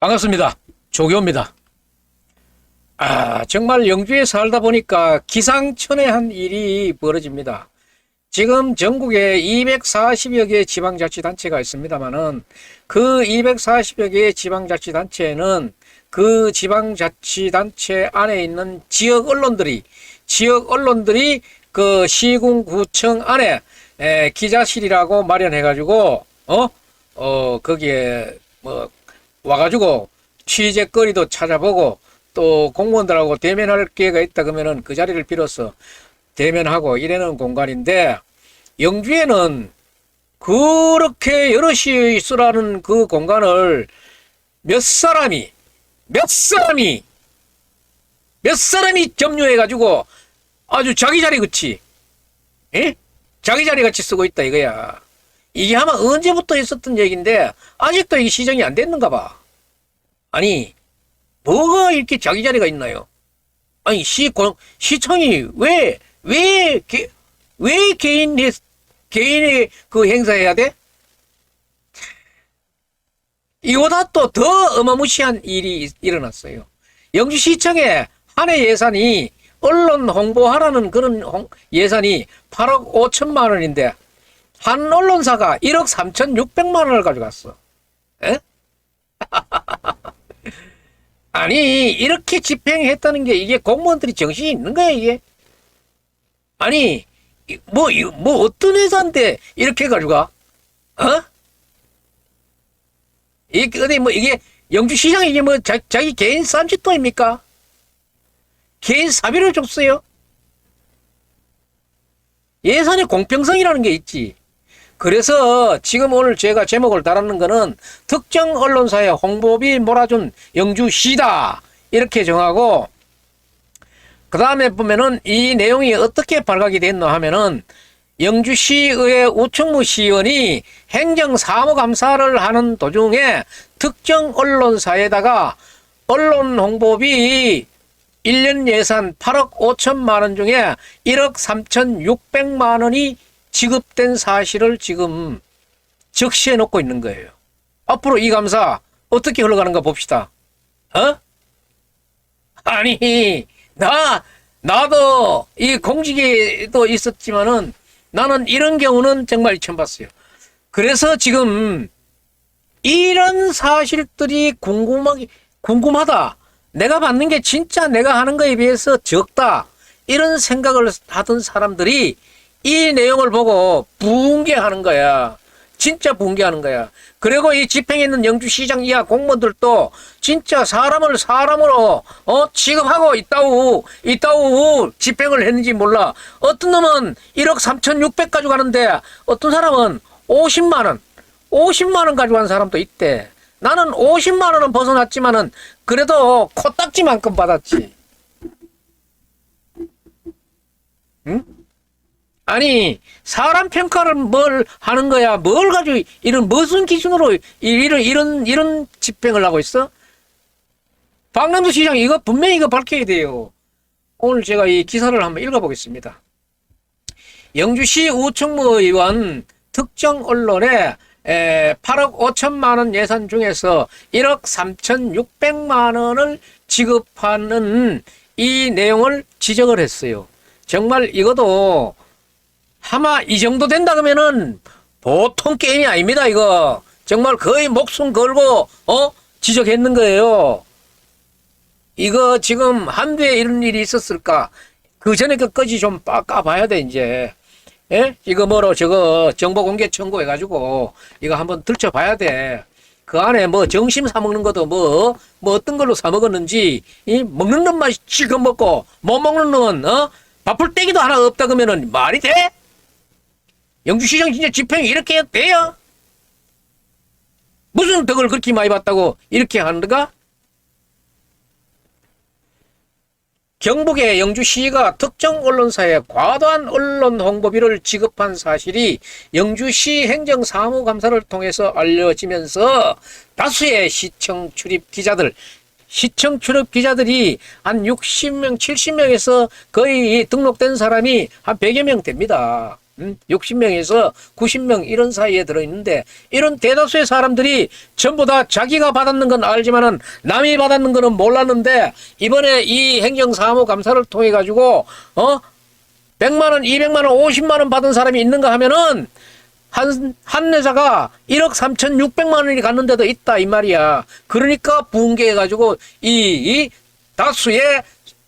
반갑습니다. 조교입니다. 아, 정말 영주에 살다 보니까 기상천외한 일이 벌어집니다. 지금 전국에 240여 개의 지방자치단체가 있습니다만은 그 240여 개의 지방자치단체에는 그 지방자치단체 안에 있는 지역 언론들이 지역 언론들이 그 시군구청 안에 에, 기자실이라고 마련해가지고 어? 어 거기에 뭐 와가지고 취재거리도 찾아보고 또 공무원들하고 대면할 기회가 있다 그러면은 그 자리를 빌어서 대면하고 이래는 공간인데 영주에는 그렇게 여럿이 있으라는 그 공간을 몇 사람이 몇 사람이 몇 사람이 점유해 가지고 아주 자기 자리 그치 예? 자기 자리 같이 쓰고 있다 이거야 이게 아마 언제부터 있었던 얘기인데 아직도 이게 시정이 안 됐는가 봐 아니 뭐가 이렇게 자기 자리가 있나요 아니 시 공- 시청이 왜왜왜 개인 개인의 그 행사해야 돼? 이보다 또 더 어마무시한 일이 일어났어요. 영주시청에 한해 예산이 언론 홍보하라는 그런 홍- 예산이 8억 5천만 원인데 한 언론사가 1억 3천6백만 원을 가져갔어. 에? 아니 이렇게 집행했다는 게 이게 공무원들이 정신이 있는 거야 이게? 아니 뭐뭐 어떤 회사인데 이렇게 가져가? 어? 이게 어디 뭐 이게 영주시장 이게 뭐 자, 자기 개인 쌈짓돈입니까? 개인 사비를 줬어요? 예산의 공평성이라는 게 있지. 그래서 지금 오늘 제가 제목을 달았는 거는 특정 언론사의 홍보비 몰아준 영주시다. 이렇게 정하고, 그 다음에 보면은 이 내용이 어떻게 발각이 됐노 하면은 영주시의회 우충무 시의원이 행정사무감사를 하는 도중에 특정 언론사에다가 언론 홍보비 1년 예산 8억 5천만 원 중에 1억 3천 6백만 원이 지급된 사실을 지금 적시해 놓고 있는 거예요. 앞으로 이 감사 어떻게 흘러가는가 봅시다. 어? 아니, 나, 나도 이 공직에도 있었지만은 나는 이런 경우는 정말 처음 봤어요. 그래서 지금 이런 사실들이 궁금하기, 궁금하다. 내가 받는 게 진짜 내가 하는 거에 비해서 적다. 이런 생각을 하던 사람들이 이 내용을 보고 붕괴하는 거야. 진짜 붕괴하는 거야. 그리고 이 집행에 있는 영주시장 이하 공무원들도 진짜 사람을 사람으로 어 취급하고 있다우 있다우 집행을 했는지 몰라. 어떤 놈은 1억 3천6백 가지고 가는데 어떤 사람은 50만 원, 50만 원 가지고 간 사람도 있대. 나는 50만 원은 벗어났지만은 그래도 코딱지만큼 받았지. 응? 아니 사람 평가를 뭘 하는 거야? 뭘 가지고 이런 무슨 기준으로 이- 이런 이런 이런 집행을 하고 있어? 박남수 시장 이거 분명히 이거 밝혀야 돼요. 오늘 제가 이 기사를 한번 읽어보겠습니다. 영주시 우청무 의원 특정 언론에 에, 8억 5천만 원 예산 중에서 1억 3천6백만 원을 지급하는 이 내용을 지적을 했어요. 정말 이것도 아마 이 정도 된다 그러면은 보통 게임이 아닙니다, 이거. 정말 거의 목숨 걸고, 어? 지적했는 거예요. 이거 지금 한두에 이런 일이 있었을까? 그 전에 끝까지 좀 빠- 까봐야 돼, 이제. 예? 이거 뭐로 저거 정보 공개 청구해가지고 이거 한번 들춰봐야 돼. 그 안에 뭐 정심 사 먹는 것도 뭐, 뭐 어떤 걸로 사 먹었는지, 이 먹는 놈만 지금 먹고 못 먹는 놈은, 어? 밥풀 떼기도 하나 없다 그러면은 말이 돼? 영주시장 진짜 집행이 이렇게 돼요? 무슨 덕을 그렇게 많이 봤다고 이렇게 하는가? 경북의 영주시가 특정 언론사에 과도한 언론 홍보비를 지급한 사실이 영주시 행정사무감사를 통해서 알려지면서 다수의 시청 출입 기자들, 시청 출입 기자들이 한 60명, 70명에서 거의 등록된 사람이 한 100여 명 됩니다. 음, 60명에서 90명 이런 사이에 들어있는데 이런 대다수의 사람들이 전부 다 자기가 받았는 건 알지만은 남이 받았는 거는 몰랐는데 이번에 이 행정사무 감사를 통해 가지고 어 100만 원, 200만 원, 50만 원 받은 사람이 있는가 하면은 한, 한 회사가 1억 3,600만 원이 갔는데도 있다, 이 말이야. 그러니까 붕괴해가지고, 이, 이 다수의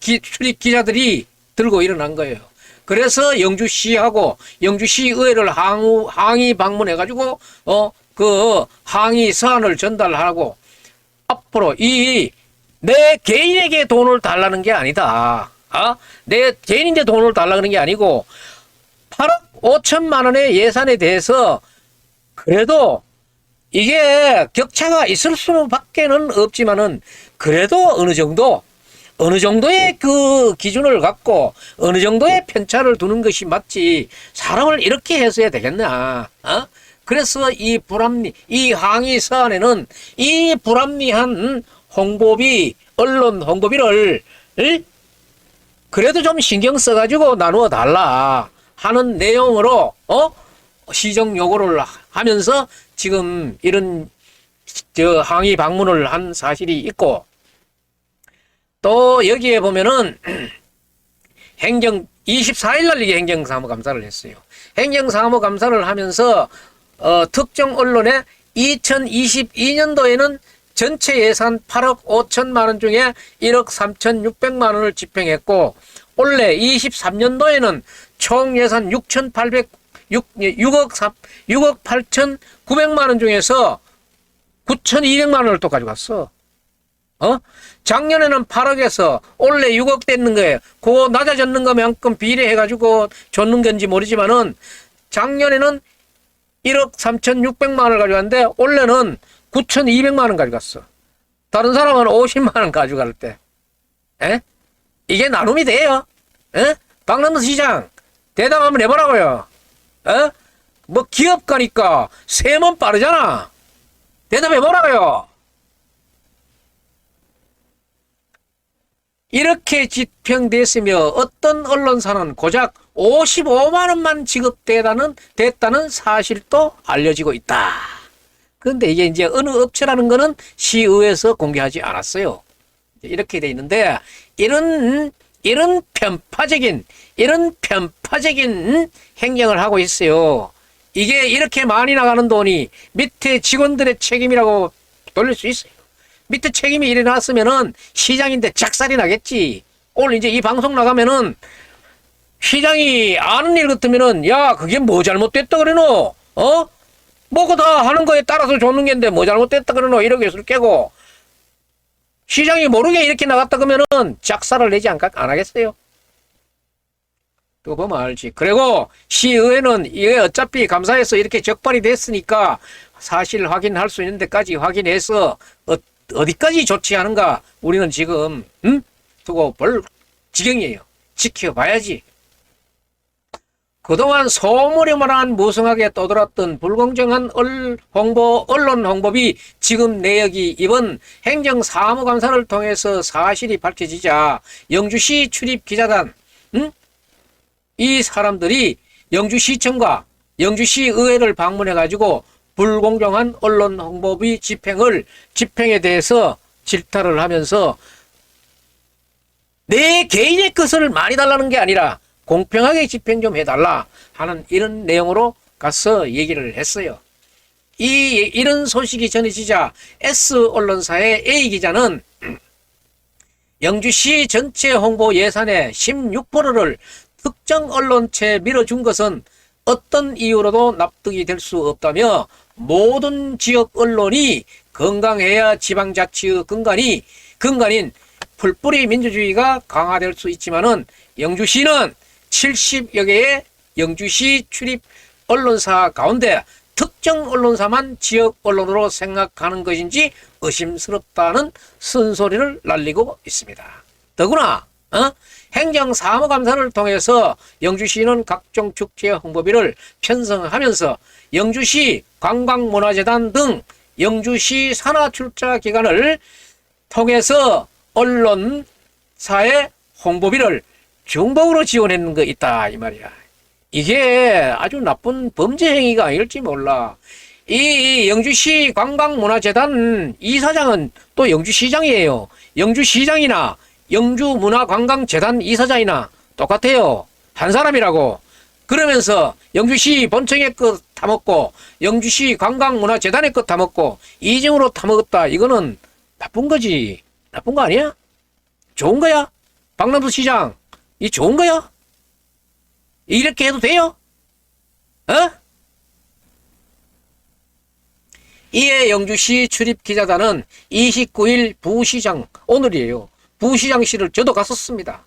기, 출입 기자들이 들고 일어난 거예요. 그래서 영주시하고 영주시의회를 항, 항의 방문해가지고, 어, 그 항의 서한을 전달하고, 앞으로 이, 내 개인에게 돈을 달라는 게 아니다. 아, 내 개인인데 돈을 달라는 게 아니고, 8억 5천만 원의 예산에 대해서 그래도 이게 격차가 있을 수밖에는 없지만은 그래도 어느 정도 어느 정도의 그 기준을 갖고 어느 정도의 편차를 두는 것이 맞지 사람을 이렇게 해서야 되겠나 어? 그래서 이 불합리 이 항의 서안에는 이 불합리한 홍보비 언론 홍보비를 을? 그래도 좀 신경 써가지고 나누어 달라 하는 내용으로 어 시정 요구를 하면서 지금 이런 저 항의 방문을 한 사실이 있고 또 여기에 보면은 행정 24일 날 이게 행정사무 감사를 했어요. 행정사무 감사를 하면서 어, 특정 언론에 2022년도에는 전체 예산 8억 5천만 원 중에 1억 3,600만 원을 집행했고 올해 23년도에는 총 예산 6,800 6, 6억 3, 6억 8,900만 원 중에서 9,200만 원을 또 가져갔어. 어? 작년에는 8억에서 올해 6억 됐는 거예요. 그거 낮아졌는 것만큼 비례해가지고 줬는 건지 모르지만은 작년에는 1억 3,600만 원을 가져갔는데 올해는 9,200만 원 가져갔어. 다른 사람은 50만 원 가져갈 때. 에? 이게 나눔이 돼요. 에? 박남도 시장 대답 한번 해보라고요. 에? 뭐 기업 가니까 세면 빠르잖아. 대답해보라고요. 이렇게 집행됐으며 어떤 언론사는 고작 55만 원만 지급되다는 됐다는 사실도 알려지고 있다. 그런데 이게 이제 어느 업체라는 거는 시의회에서 공개하지 않았어요. 이렇게 돼 있는데 이런 이런 편파적인 이런 편파적인 행정을 하고 있어요. 이게 이렇게 많이 나가는 돈이 밑에 직원들의 책임이라고 돌릴 수 있어요. 밑에 책임이 일어났으면은 시장인데 작살이 나겠지. 오늘 이제 이 방송 나가면은 시장이 아는 일 같으면은 야 그게 뭐 잘못됐다 그래노? 어? 뭐고 다 하는 거에 따라서 줬는 게인데 뭐 잘못됐다 그러노? 이렇게 술 깨고 시장이 모르게 이렇게 나갔다 그러면은 작살을 내지 않, 안 하겠어요? 또 보면 알지. 그리고 시의회는 이게 어차피 감사해서 이렇게 적발이 됐으니까 사실 확인할 수 있는 데까지 확인해서 어, 어디까지 조치하는가 우리는 지금 음? 두고 볼 지경이에요. 지켜봐야지. 그동안 소문에만 무성하게 떠돌았던 불공정한 얼, 홍보, 언론 홍보비 지금 내역이 이번 행정사무감사를 통해서 사실이 밝혀지자 영주시 출입 기자단, 음? 이 사람들이 영주시청과 영주시 의회를 방문해가지고 불공정한 언론 홍보비 집행을 집행에 대해서 질타를 하면서 내 개인의 것을 많이 달라는 게 아니라 공평하게 집행 좀 해달라 하는 이런 내용으로 가서 얘기를 했어요. 이 이런 소식이 전해지자 S 언론사의 A 기자는 영주시 전체 홍보 예산의 16%를 특정 언론체에 밀어준 것은 어떤 이유로도 납득이 될 수 없다며 모든 지역 언론이 건강해야 지방자치의 근간이 근간인 풀뿌리 민주주의가 강화될 수 있지만은 영주시는 70여 개의 영주시 출입 언론사 가운데 특정 언론사만 지역 언론으로 생각하는 것인지 의심스럽다는 쓴소리를 날리고 있습니다. 더구나 어? 행정사무감사를 통해서 영주시는 각종 축제 홍보비를 편성하면서 영주시 관광문화재단 등 영주시 산하출자 기관을 통해서 언론사의 홍보비를 중복으로 지원했는 거 있다 이 말이야. 이게 아주 나쁜 범죄 행위가 아닐지 몰라. 이 영주시 관광문화재단 이사장은 또 영주시장이에요. 영주시장이나 영주문화관광재단 이사장이나 똑같아요. 한 사람이라고. 그러면서 영주시 본청의 것 타먹고 영주시 관광문화재단의 것 타먹고 이중으로 타먹었다. 이거는 나쁜 거지. 나쁜 거 아니야? 좋은 거야? 박남수 시장, 이 좋은 거야? 이렇게 해도 돼요? 어? 이에 영주시 출입 기자단은 29일 부시장, 오늘이에요. 부시장실을 저도 갔었습니다.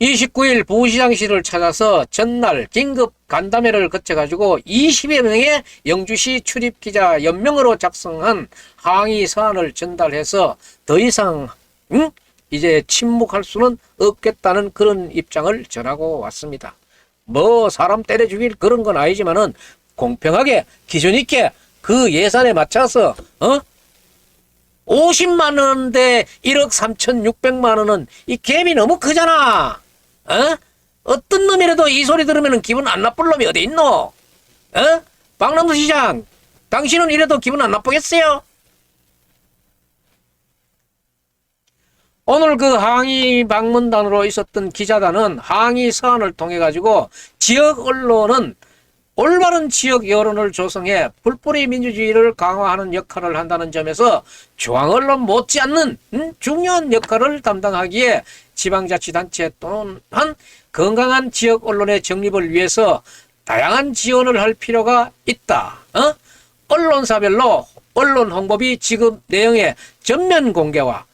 29일 부시장실을 찾아서 전날 긴급 간담회를 거쳐가지고 20여 명의 영주시 출입 기자 연명으로 작성한 항의 사안을 전달해서 더 이상 응? 이제 침묵할 수는 없겠다는 그런 입장을 전하고 왔습니다. 뭐 사람 때려 죽일 그런 건 아니지만은 공평하게 기준 있게 그 예산에 맞춰서 어 50만 원인데 1억 3,600만 원은 이 갭이 너무 크잖아. 어? 어떤 놈이라도 이 소리 들으면 기분 안 나쁠 놈이 어디 있노? 어? 박남수 시장, 당신은 이래도 기분 안 나쁘겠어요? 오늘 그 항의 방문단으로 있었던 기자단은 항의 사안을 통해 가지고 지역 언론은 올바른 지역 여론을 조성해 불뿌리 민주주의를 강화하는 역할을 한다는 점에서 중앙언론 못지않는 음, 중요한 역할을 담당하기에 지방자치단체 또는 건강한 지역 언론의 정립을 위해서 다양한 지원을 할 필요가 있다. 어? 언론사별로 언론 홍보비 지급 내용의 전면 공개와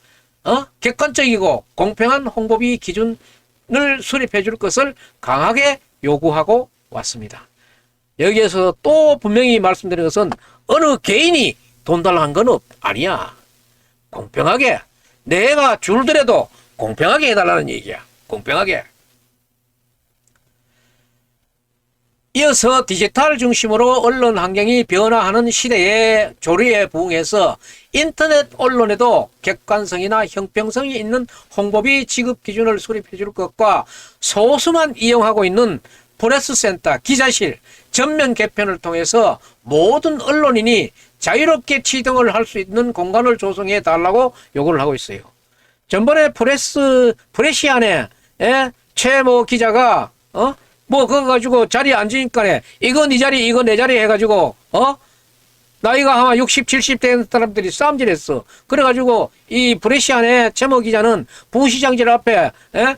어? 객관적이고 공평한 홍보비 기준을 수립해 줄 것을 강하게 요구하고 왔습니다. 여기에서 또 분명히 말씀드린 것은 어느 개인이 돈 달라는 건 없, 아니야. 공평하게 내가 줄더라도 공평하게 해달라는 얘기야. 공평하게. 이어서 디지털 중심으로 언론 환경이 변화하는 시대에 조리에 부응해서 인터넷 언론에도 객관성이나 형평성이 있는 홍보비 지급 기준을 수립해 줄 것과 소수만 이용하고 있는 프레스센터, 기자실, 전면 개편을 통해서 모든 언론인이 자유롭게 취등을 할 수 있는 공간을 조성해 달라고 요구를 하고 있어요. 전번에 프레스, 프레시안에, 예? 최모 기자가, 어? 뭐, 그거 가지고 자리에 앉으니까, 이거 네 자리, 이거 내 자리 해가지고, 어? 나이가 아마 60, 70 된 사람들이 싸움질 했어. 그래가지고, 이 브레시안의 최모 기자는 부시장실 앞에, 예?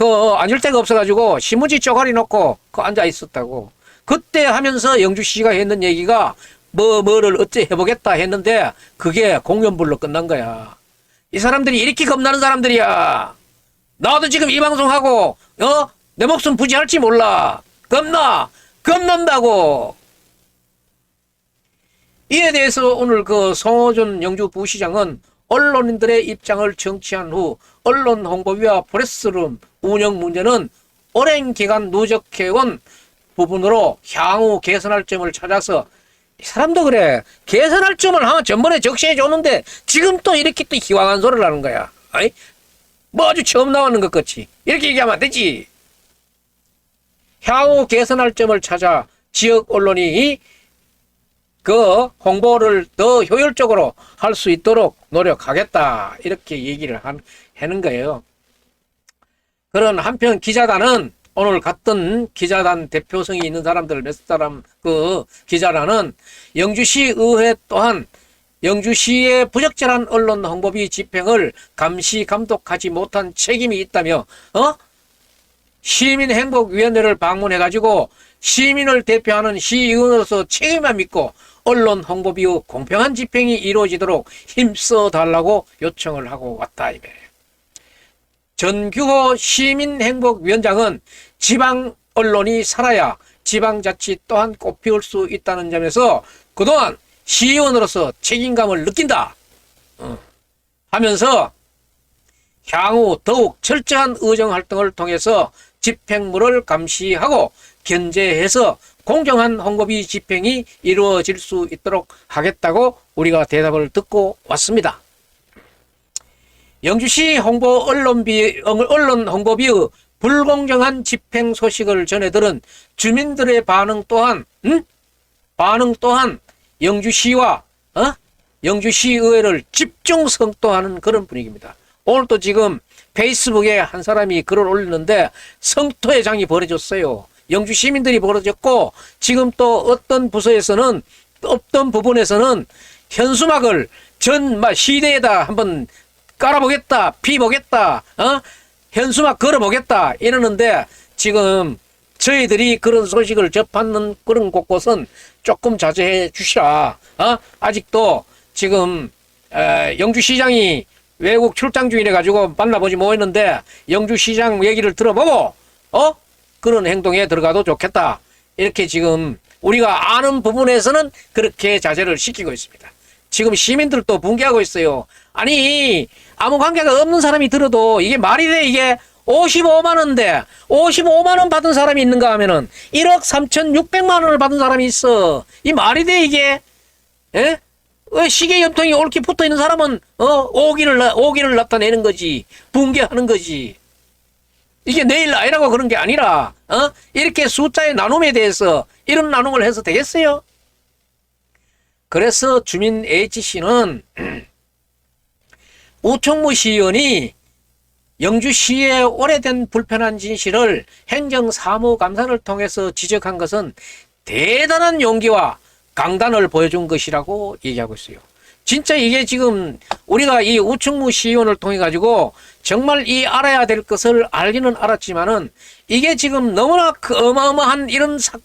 그, 앉을 데가 없어가지고, 신문지 쪼가리 놓고, 그 앉아 있었다고. 그때 하면서 영주시가 했는 얘기가, 뭐, 뭐를 어째 해보겠다 했는데, 그게 공연불로 끝난 거야. 이 사람들이 이렇게 겁나는 사람들이야. 나도 지금 이 방송하고, 어? 내 목숨 부지할지 몰라. 겁나! 겁난다고! 이에 대해서 오늘 그 송호준 영주 부시장은 언론인들의 입장을 정치한 후 언론 홍보비와 프레스룸 운영 문제는 오랜 기간 누적해온 부분으로 향후 개선할 점을 찾아서 이 사람도 그래. 개선할 점을 하 전번에 적시해 줬는데 지금 또 이렇게 또 희망한 소리를 하는 거야. 아이? 뭐 아주 처음 나왔는 것 같이. 이렇게 얘기하면 안 되지. 향후 개선할 점을 찾아 지역 언론이 그 홍보를 더 효율적으로 할 수 있도록 노력하겠다. 이렇게 얘기를 한, 하는 거예요. 그런 한편 기자단은 오늘 갔던 기자단 대표성이 있는 사람들 몇 사람 그 기자단은 영주시 의회 또한 영주시의 부적절한 언론 홍보비 집행을 감시 감독하지 못한 책임이 있다며 어 시민행복위원회를 방문해 가지고 시민을 대표하는 시의원으로서 책임만 믿고 언론 홍보비 후 공평한 집행이 이루어지도록 힘써 달라고 요청을 하고 왔다 이래. 전규호 시민행복위원장은 지방 언론이 살아야 지방자치 또한 꽃피울 수 있다는 점에서 그동안 시의원으로서 책임감을 느낀다. 어. 하면서 향후 더욱 철저한 의정 활동을 통해서 집행물을 감시하고 견제해서 공정한 홍보비 집행이 이루어질 수 있도록 하겠다고 우리가 대답을 듣고 왔습니다. 영주시 홍보 언론비, 언론 홍보비의 불공정한 집행 소식을 전해 들은 주민들의 반응 또한 응? 반응 또한 영주시와 어? 영주시 의회를 집중 성토하는 그런 분위기입니다. 오늘도 지금 페이스북에 한 사람이 글을 올렸는데 성토의 장이 벌어졌어요. 영주 시민들이 벌어졌고 지금 또 어떤 부서에서는 어떤 부분에서는 현수막을 전막 시대에다 한번 깔아보겠다, 피보겠다, 어? 현수막 걸어보겠다 이러는데 지금 저희들이 그런 소식을 접하는 그런 곳곳은 조금 자제해 주시라. 어? 아직도 지금 에, 영주시장이 외국 출장 중이래 가지고 만나보지 못했는데 영주시장 얘기를 들어보고 어 그런 행동에 들어가도 좋겠다. 이렇게 지금 우리가 아는 부분에서는 그렇게 자제를 시키고 있습니다. 지금 시민들도 붕괴하고 있어요. 아니 아무 관계가 없는 사람이 들어도 이게 말이 돼 이게 55만 원인데 55만 원 받은 사람이 있는가 하면은 1억 3,600만 원을 받은 사람이 있어. 이 말이 돼 이게? 예? 왜 시계 염통이 옳게 붙어 있는 사람은 어 오기를 나- 오기를 나타내는 거지 붕괴하는 거지. 이게 내일 아니라고 그런 게 아니라 어 이렇게 숫자의 나눔에 대해서 이런 나눔을 해서 되겠어요? 그래서 주민 H씨는 우총무 시의원이 영주시의 오래된 불편한 진실을 행정사무감사를 통해서 지적한 것은 대단한 용기와 강단을 보여준 것이라고 얘기하고 있어요. 진짜 이게 지금 우리가 이 우충무 시의원을 통해 가지고 정말 이 알아야 될 것을 알기는 알았지만은 이게 지금 너무나 그 어마어마한 이런 사,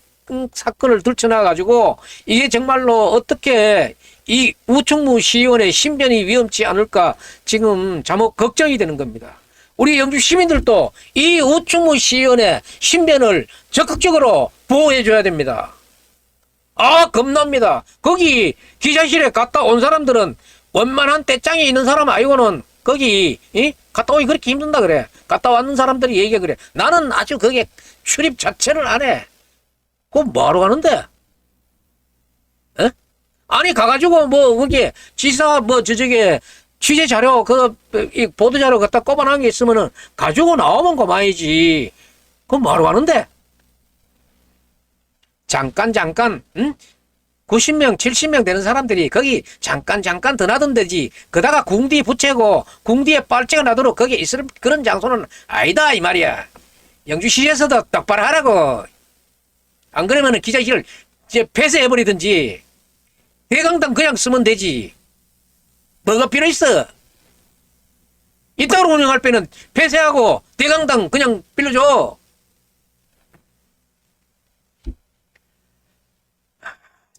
사건을 들춰놔 가지고 이게 정말로 어떻게 이 우충무 시의원의 신변이 위험치 않을까 지금 자목 걱정이 되는 겁니다. 우리 영주 시민들도 이 우충무 시의원의 신변을 적극적으로 보호해 줘야 됩니다. 아, 겁납니다. 거기 기자실에 갔다 온 사람들은 원만한 떼짱이 있는 사람 아니고는 거기, 이? 갔다 오기 그렇게 힘든다 그래. 갔다 왔는 사람들이 얘기해 그래. 나는 아주 거기에 출입 자체를 안 해. 그거 뭐하러 가는데? 에? 아니, 가가지고 뭐, 거기 지사 뭐 저쪽에 취재 자료, 그, 이 보도 자료 갖다 꼽아놓은 게 있으면은 가지고 나오면 그만이지. 그거 뭐하러 가는데? 잠깐 잠깐 응? 90명 70명 되는 사람들이 거기 잠깐 잠깐 더 나던데지 그다가 궁디 붙이고 궁디에 빨치가 나도록 거기 있을 그런 장소는 아니다 이 말이야 영주시에서도 똑바로 하라고 안 그러면은 기자실을 이제 폐쇄해버리든지 대강당 그냥 쓰면 되지. 뭐가 필요 있어? 이따로 운영할 때는 폐쇄하고 대강당 그냥 빌려줘.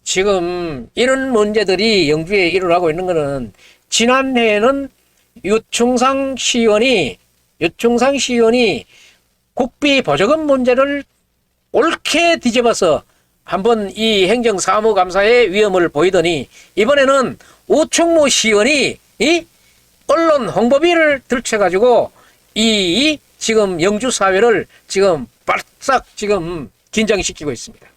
지금 이런 문제들이 영주에 일어나고 있는 거는 지난해에는 유충상 시의원이 유충상 시의원이 국비 보조금 문제를 옳게 뒤집어서 한번 이 행정사무감사의 위험을 보이더니 이번에는 우충무 시의원이 이 언론 홍보비를 들쳐가지고 이 지금 영주 사회를 지금 바싹 지금 긴장시키고 있습니다.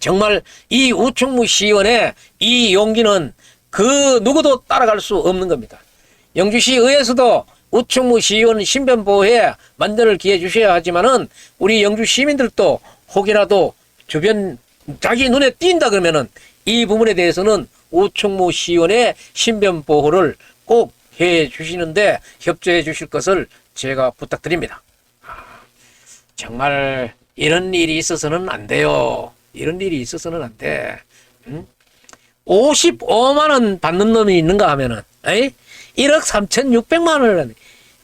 정말 이 우충무 시의원의 이 용기는 그 누구도 따라갈 수 없는 겁니다. 영주시 의회에서도 우충무 시의원 신변 보호에 만전을 기해 주셔야 하지만은 우리 영주 시민들도 혹이라도 주변 자기 눈에 띈다 그러면은 이 부분에 대해서는 우충무 시의원의 신변 보호를 꼭 해 주시는데 협조해 주실 것을 제가 부탁드립니다. 정말 이런 일이 있어서는 안 돼요. 이런 일이 있어서는 안 돼. 응? 55만 원 받는 놈이 있는가 하면은, 에이? 1억 3,600만 원을,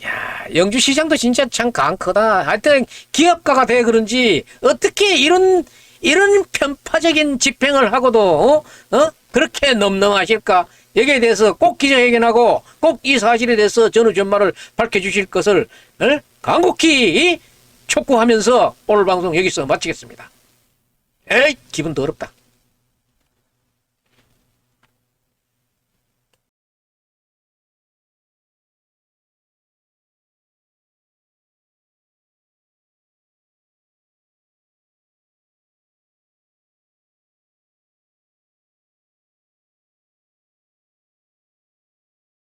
야, 영주 시장도 진짜 참 강크다. 하여튼 기업가가 돼 그런지 어떻게 이런, 이런 편파적인 집행을 하고도, 어? 어? 그렇게 넘넘하실까? 여기에 대해서 꼭 기자회견하고 꼭 이 사실에 대해서 전후 전말을 밝혀주실 것을 어? 간곡히 촉구하면서 오늘 방송 여기서 마치겠습니다. 에이 기분 더럽다.